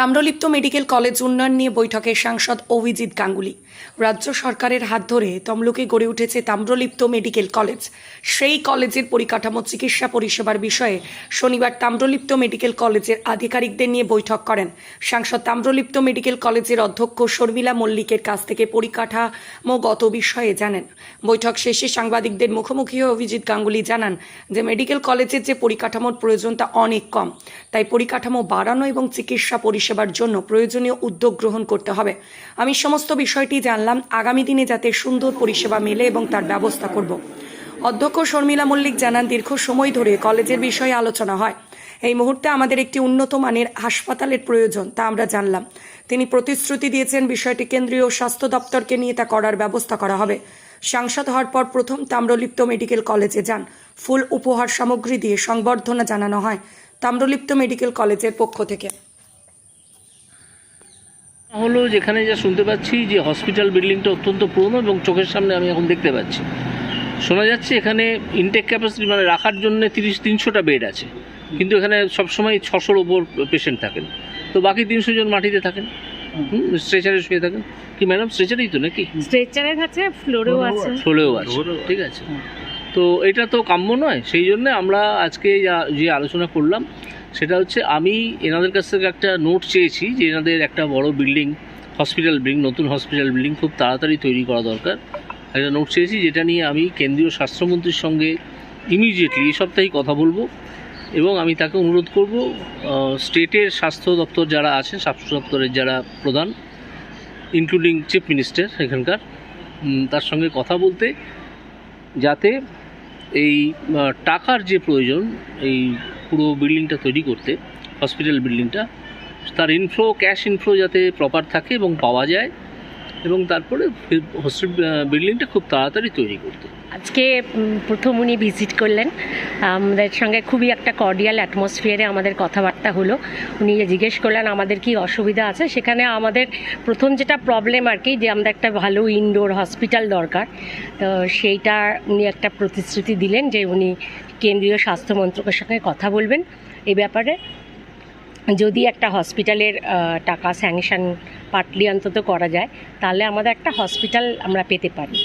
Tamralipta medical college উন্নয়ন নিয়ে বৈঠকে সাংসদ অভিজিৎ গাঙ্গুলি। রাজ্য সরকারের হাত ধরে তমলুকে গড়ে উঠেছে তাম্রলিপ্ত মেডিকেল কলেজ। সেই কলেজের পরিকাঠামো চিকিৎসা পরিষেবার বিষয়ে শনিবার তাম্রলিপ্ত মেডিকেল কলেজের আধিকারিকদের নিয়ে বৈঠক করেন। সাংসদ তাম্রলিপ্ত মেডিকেল কলেজের অধ্যক্ষ শর্মিলা মল্লিকের কাছ থেকে পরিকাঠামোগত বিষয়ে জানেন। বৈঠক শেষে সাংবাদিকদের মুখোমুখি হয়ে অভিজিৎ গাঙ্গুলি জানান যে মেডিকেল কলেজের যে পরিকাঠামোর প্রয়োজন তা অনেক কম। তাই পরিকাঠামো বাড়ানো এবং চিকিৎসা পরিষেবার জন্য প্রয়োজনীয় উদ্যোগ গ্রহণ করতে হবে। আমি সমস্ত বিষয়টি জানলাম। আগামী দিনে যাতে সুন্দর পরিষেবা মেলে এবং তার ব্যবস্থা করব। অধ্যক্ষ শর্মিলা মল্লিক জানান, দীর্ঘ সময় ধরে কলেজের বিষয়ে আলোচনা হয়। এই মুহূর্তে আমাদের একটি উন্নত মানের হাসপাতালের প্রয়োজন, তা আমরা জানলাম। তিনি প্রতিশ্রুতি দিয়েছেন বিষয়টি কেন্দ্রীয় স্বাস্থ্য দপ্তরকে নিয়ে তা করার ব্যবস্থা করা হবে। সাংসদ হওয়ার পর প্রথম তাম্রলিপ্ত মেডিকেল কলেজে যান। ফুল উপহার সামগ্রী দিয়ে সংবর্ধনা জানানো হয় তাম্রলিপ্ত মেডিকেল কলেজের পক্ষ থেকে। হলো যেখানে যা শুনতে পাচ্ছি যে হসপিটাল বিল্ডিংটা অত্যন্ত পুরনো এবং চোখের সামনে আমি এখন দেখতে পাচ্ছি। শোনা যাচ্ছে এখানে ইনটেক ক্যাপাসিটি মানে রাখার জন্য তিরিশ তিনশোটা বেড আছে। কিন্তু এখানে সবসময় ছশোর ওপর পেশেন্ট থাকেন। তো বাকি তিনশো জন মাটিতে থাকেন। স্ট্রেচারে শুয়ে থাকেন। কি ম্যাডাম স্ট্রেচারেই তো নাকি? স্ট্রেচারে আছে। ফ্লোরেও আছে। চলেও আছে। ঠিক আছে। তো এটা তো কাম্য নয়, সেই জন্য আমরা আজকে যা- আলোচনা করলাম, সেটা হচ্ছে আমি এনাদের কাছ থেকে একটা নোট চেয়েছি যে এনাদের একটা বড় বিল্ডিং, হসপিটাল বিল্ডিং, নতুন হসপিটাল বিল্ডিং খুব তাড়াতাড়ি তৈরি করা দরকার। একটা নোট চেয়েছি যেটা নিয়ে আমি কেন্দ্রীয় স্বাস্থ্যমন্ত্রীর সঙ্গে ইমিডিয়েটলি এই সপ্তাহেই কথা বলব এবং আমি তাকে অনুরোধ করব স্টেটের স্বাস্থ্য দপ্তর যারা আছেন, স্বাস্থ্য দপ্তরের যারা প্রধান ইনক্লুডিং চিফ মিনিস্টার এখানকার তার সঙ্গে কথা বলতে যাতে এই টাকার যে প্রয়োজন, এই পুরো বিল্ডিংটা তৈরি করতে হসপিটাল বিল্ডিংটা তার ইনফ্লো ক্যাশ ইনফ্লো যাতে প্রপার থাকে এবং পাওয়া যায় এবং তারপরে হোস্টেল বিল্ডিংটা খুব তাড়াতাড়ি তৈরি করতে আজকে প্রথম উনি ভিজিট করলেন। আমাদের সঙ্গে খুবই একটা কর্ডিয়াল অ্যাটমসফিয়ারে আমাদের কথাবার্তা হলো। উনি জিজ্ঞেস করলেন, আমাদের কি অসুবিধা আছে? সেখানে আমাদের প্রথম যেটা প্রবলেম আর কি, যে আমাদের একটা ভালো ইনডোর হসপিটাল দরকার। তো সেইটা উনি একটা প্রতিশ্রুতি দিলেন যে উনি কেন্দ্রীয় স্বাস্থ্য মন্ত্রকের সঙ্গে কথা বলবেন। এই ব্যাপারে যদি একটা হসপিটালের টাকা স্যাংশন পার্টলি অন্তত করা যায়, তাহলে আমাদের একটা হসপিটাল আমরা পেতে পারি।